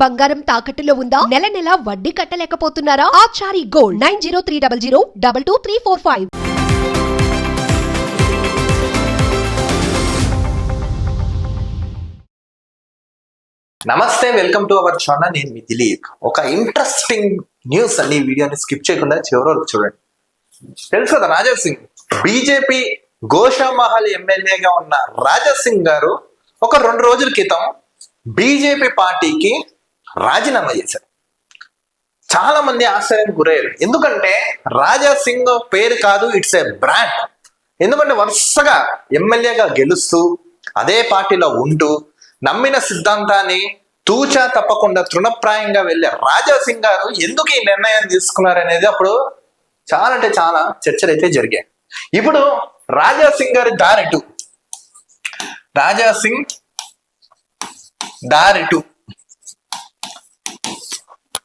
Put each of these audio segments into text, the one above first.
బంగారం తాకట్టులో ఉందా? నెల నెల వడ్డీ కట్టలేకపోతున్నారా? Achari gold nine zero three double zero double two three four five. నమస్తే వెల్కమ్ టు అవర్ ఛానల్. నేను మీ దిలీప్. ఒక ఇంట్రెస్టింగ్ న్యూస్ అండి. ఈ వీడియోని స్కిప్ చేయకుండా చివరి చూడండి. తెలుసు కదా రాజా సింగ్? బీజేపీ గోషామహల్ ఎమ్మెల్యేగా ఉన్న రాజా సింగ్ గారు ఒక రెండు రోజుల క్రితం బీజేపీ పార్టీకి రాజీనామా చేశారు. చాలా మంది ఆశ్చర్యానికి గురయ్యారు. ఎందుకంటే రాజా సింగ్ పేరు కాదు ఇట్స్ ఏ బ్రాండ్ ఎందుకంటే వరుసగా ఎమ్మెల్యేగా గెలుస్తూ అదే పార్టీలో ఉంటూ నమ్మిన సిద్ధాంతాన్ని తూచా తప్పకుండా తృణప్రాయంగా వెళ్ళే రాజా సింగ్ గారు ఎందుకు ఈ నిర్ణయం తీసుకున్నారు అనేది అప్పుడు చాలా అంటే చాలా చర్చలు అయితే జరిగాయి. ఇప్పుడు రాజా సింగ్ గారి దారిటు రాజా సింగ్ దారిటు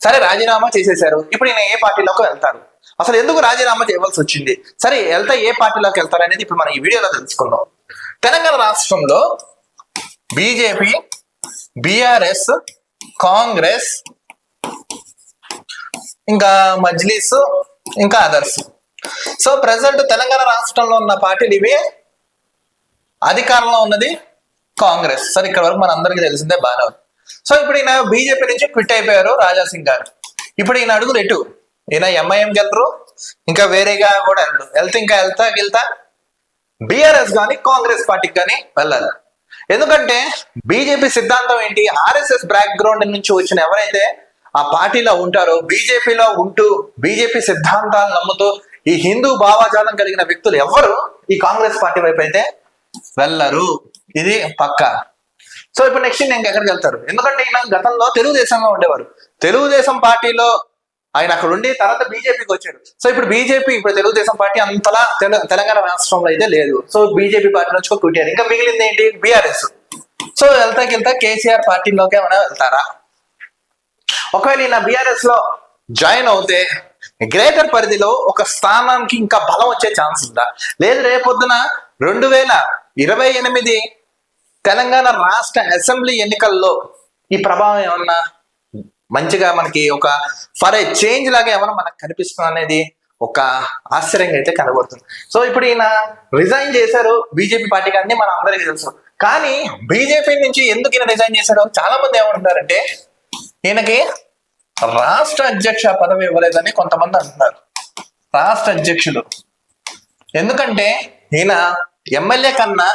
సరే రాజీనామా చేసేశారు. ఇప్పుడు ఈయన ఏ పార్టీలోకి వెళ్తారు. అసలు ఎందుకు రాజీనామా చేయవలసి వచ్చింది? సరే వెళ్తా ఏ పార్టీలోకి వెళ్తారు అనేది ఇప్పుడు మనం ఈ వీడియోలో తెలుసుకుందాం. తెలంగాణ రాష్ట్రంలో బీజేపీ బీఆర్ఎస్ కాంగ్రెస్ ఇంకా మజ్లీస్ ఇంకా అదర్స్. సో ప్రజెంట్ తెలంగాణ రాష్ట్రంలో ఉన్న పార్టీలు ఇవి. అధికారంలో ఉన్నది కాంగ్రెస్. సరే ఇక్కడ వరకు మన అందరికీ తెలిసిందే బాగా సో ఇప్పుడు ఈయన బీజేపీ నుంచి క్విట్ అయిపోయారు రాజాసింగ్ గారు. ఇప్పుడు ఈయన అడుగులు ఎటు? ఈయన ఎంఐఎం గెలరు ఇంకా వేరేగా కూడా వెళ్ళడు వెళ్తే ఇంకా వెళ్తా వెళ్తా బీఆర్ఎస్ కానీ కాంగ్రెస్ పార్టీకి కానీ వెళ్ళాలి. ఎందుకంటే బీజేపీ సిద్ధాంతం ఏంటి? ఆర్ఎస్ఎస్ బ్యాక్గ్రౌండ్ నుంచి వచ్చిన ఎవరైతే ఆ పార్టీలో ఉంటారో బీజేపీలో ఉంటూ బీజేపీ సిద్ధాంతాలు నమ్ముతూ ఈ హిందూ భావాజాలం కలిగిన వ్యక్తులు ఎవరు? ఈ కాంగ్రెస్ పార్టీ వైపు అయితే వెళ్ళరు. ఇది పక్క. సో ఇప్పుడు నెక్స్ట్ నేను ఎక్కడికి వెళ్తారు? ఎందుకంటే ఈయన గతంలో తెలుగుదేశంలో ఉండేవారు. తెలుగుదేశం పార్టీలో ఆయన అక్కడ ఉండి తర్వాత బీజేపీకి వచ్చాడు. సో ఇప్పుడు బీజేపీ ఇప్పుడు తెలుగుదేశం పార్టీ అంతలా తెలంగాణ రాష్ట్రంలో అయితే లేదు. సో బీజేపీ పార్టీ నుంచి ఒక కుట్టారు. ఇంకా మిగిలింది ఏంటి? బీఆర్ఎస్. సో వెళ్తాకి వెళ్తా కేసీఆర్ పార్టీలోకి ఏమైనా వెళ్తారా? ఒకవేళ ఈయన బీఆర్ఎస్లో జాయిన్ అవుతే గ్రేటర్ పరిధిలో ఒక స్థానానికి ఇంకా బలం వచ్చే ఛాన్స్ ఉందా? లేదు రేపొద్దున రెండు వేల ఇరవై ఎనిమిది తెలంగాణ రాష్ట్ర అసెంబ్లీ ఎన్నికల్లో ఈ ప్రభావం ఏమన్నా మంచిగా మనకి ఒక ఫర్ ఏ చేంజ్ లాగా ఏమన్నా మనకు కనిపిస్తుంది అనేది ఒక ఆశ్చర్యంగా అయితే కనబడుతుంది. సో ఇప్పుడు ఈయన రిజైన్ చేశారు. బీజేపీ పార్టీ కానీ మన అందరికీ తెలుసు. కానీ బీజేపీ నుంచి ఎందుకు ఈయన రిజైన్ చేశారు? చాలా మంది ఏమంటున్నారంటే ఈయనకి రాష్ట్ర అధ్యక్ష పదవి ఇవ్వలేదని కొంతమంది అంటున్నారు. రాష్ట్ర అధ్యక్షులు. ఎందుకంటే ఈయన ఎమ్మెల్యే కన్నా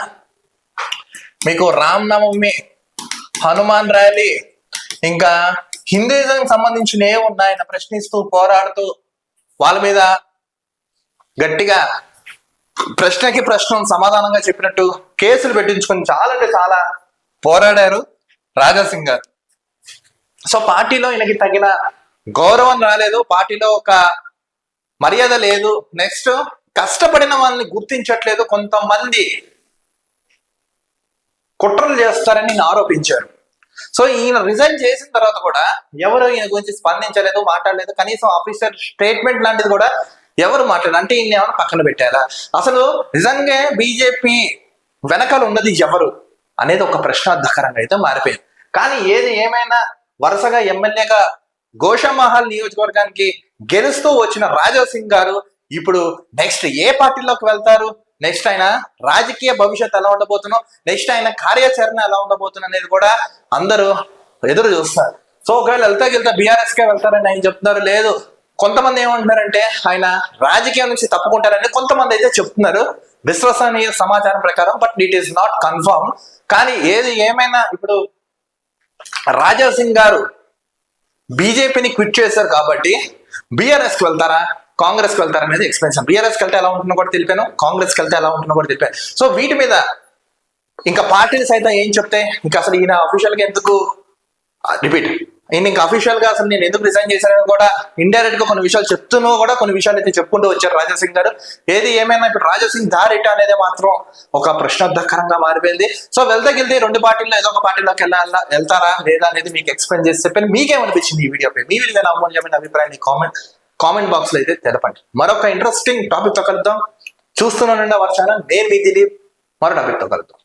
మీకు రామ్ నవమి హనుమాన్ ర్యాలీ ఇంకా హిందూయిజం సంబంధించిన ఏ ఉన్నాయని ప్రశ్నిస్తూ పోరాడుతూ వాళ్ళ మీద గట్టిగా ప్రశ్నకి ప్రశ్న సమాధానంగా చెప్పినట్టు కేసులు పెట్టించుకొని చాలా అంటే చాలా పోరాడారు రాజాసింగ్ గారు. సో పార్టీలో ఈయనకి తగిన గౌరవం రాలేదు. పార్టీలో ఒక మర్యాద లేదు. నెక్స్ట్ కష్టపడిన వాళ్ళని గుర్తించట్లేదు. కొంతమంది కుట్రలు చేస్తారని నేను ఆరోపించారు. సో ఈయన రిజైన్ చేసిన తర్వాత కూడా ఎవరు ఈయన గురించి స్పందించలేదు మాట్లాడలేదు కనీసం ఆఫీసర్ స్టేట్మెంట్ లాంటిది కూడా ఎవరు మాట్లాడారు అంటే ఈయన ఏమైనా పక్కన పెట్టారా? అసలు నిజంగా బీజేపీ వెనకాల ఉన్నది ఎవరు అనేది ఒక ప్రశ్నార్థకరంగా అయితే మారిపోయింది. కానీ ఏది ఏమైనా వరుసగా ఎమ్మెల్యేగా గోషామహల్ నియోజకవర్గానికి గెలుస్తూ వచ్చిన రాజా సింగ్ గారు ఇప్పుడు నెక్స్ట్ ఏ పార్టీలోకి వెళ్తారు? నెక్స్ట్ ఆయన రాజకీయ భవిష్యత్తు ఎలా ఉండబోతున్నో? నెక్స్ట్ ఆయన కార్యాచరణ ఎలా ఉండబోతున్న అనేది కూడా అందరూ ఎదురు చూస్తారు. సో ఒకవేళ వెళ్తా వెళ్తా బీఆర్ఎస్ కే వెళ్తారని ఆయన చెప్తున్నారు. లేదు కొంతమంది ఏమంటున్నారంటే ఆయన రాజకీయం నుంచి తప్పుకుంటారని కొంతమంది అయితే చెప్తున్నారు. విశ్వసనీయ సమాచారం ప్రకారం but it is not confirm కానీ ఏది ఏమైనా ఇప్పుడు రాజా సింగ్ గారు బీజేపీని క్విట్ చేశారు కాబట్టి బీఆర్ఎస్కి వెళ్తారా? కాంగ్రెస్కి వెళ్తారా అనేది ఎక్స్ప్లెయిన్ బీఆర్ఎస్ వెళ్తే ఎలా ఉంటుందో కూడా తెలిపాను. కాంగ్రెస్కి వెళ్తే ఎలా ఉంటుందో కూడా తెలిపాను. సో వీటి మీద ఇంకా పార్టీలు సైతం ఏం చెప్తే ఇంకా అసలు ఈయన అఫీషియల్గా ఎందుకు రిపీట్ ఈయన ఇంకా అఫీషియల్గా అసలు నేను ఎందుకు రిజైన్ చేశానని కూడా ఇండైరెక్ట్గా కొన్ని విషయాలు చెప్తూనూ కూడా కొన్ని విషయాలు అయితే చెప్పుకుంటూ వచ్చారు రాజా సింగ్ గారు. ఏది ఏమైనా ఇప్పుడు రాజా సింగ్ దారిట అనేది మాత్రం ఒక ప్రశ్నార్థకరంగా మారిపోయింది. సో వెళ్తే వెళ్తే రెండు పార్టీల్లో ఏదో ఒక పార్టీలోకి వెళ్ళాలా వెళ్తారా లేదా అనేది మీకు ఎక్స్ప్లెయిన్ చేసి చెప్పాను. మీకేమనిపించింది ఈ వీడియోపై మీ వీడియో అమూల్యమైన అభిప్రాయాన్ని కామెంట్ కామెంట్ బాక్స్లో అయితే తెలపండి. మరొక ఇంట్రెస్టింగ్ టాపిక్తో కలుద్దాం. చూస్తున్నానండి అవర్ ఛానల్ నేను మీ దిలీప్. మరో టాపిక్తో కలుద్దాం.